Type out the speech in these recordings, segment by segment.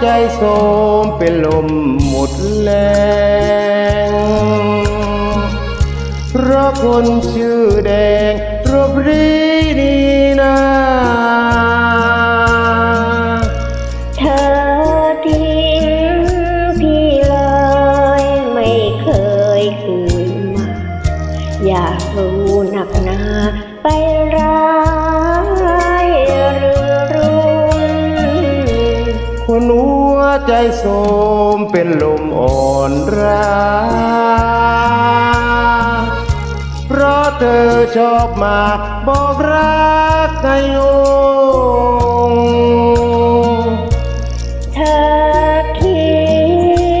ใจโสมเป็นลมหมดแรงเพราะคนชื่อ ใจโสมเป็นลมอ่อนราเพราะเธอชอบมาบอกรักให้โงงเธอคิ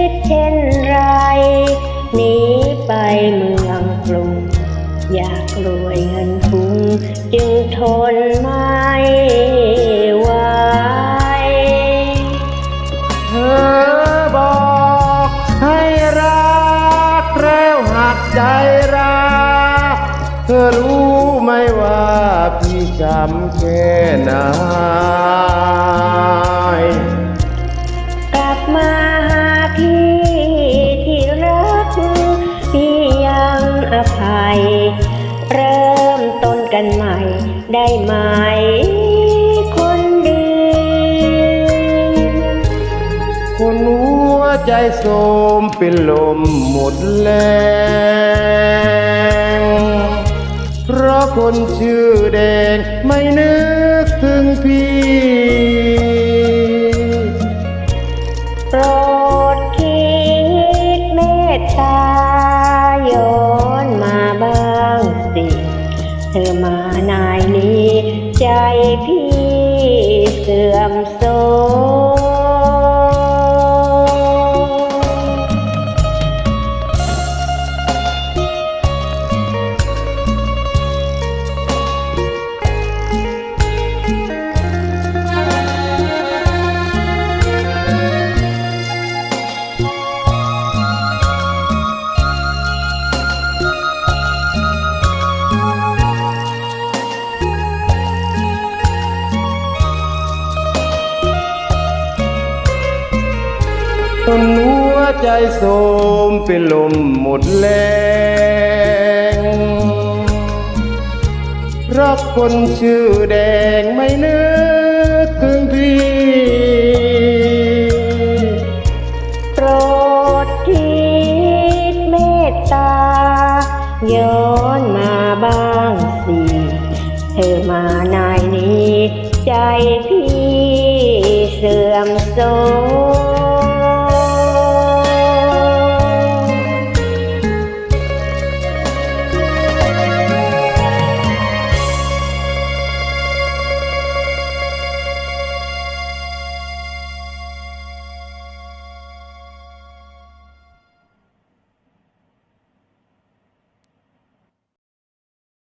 ดเช่นไรหนีไปเมืองกรุงอยากรวยเงินทุงจึงทนม่ไอรู้ไหมว่าพี่จำแค่ไหนกลับมาหาพี่ที่รัก พี่ยังอภัย เริ่มต้นกันใหม่ได้ไหมคนดี คนหัวใจโสมเป็นลมหมดแรง เพราะคนชื่อแดงไม่นึกถึงพี่โปรดคิดเมตตาโยนมาบ้างสิ เธอมานายนี้ ใจพี่เสื่อมโทร คนหัวใจโสมเป็นลมหมดแรงเพราะคนชื่อแดงไม่นึกถึงพี่โปรดคิดเมตตา ย้อนมาบ้างสิ เธอมานายนี้ ใจพี่เสื่อมโทรม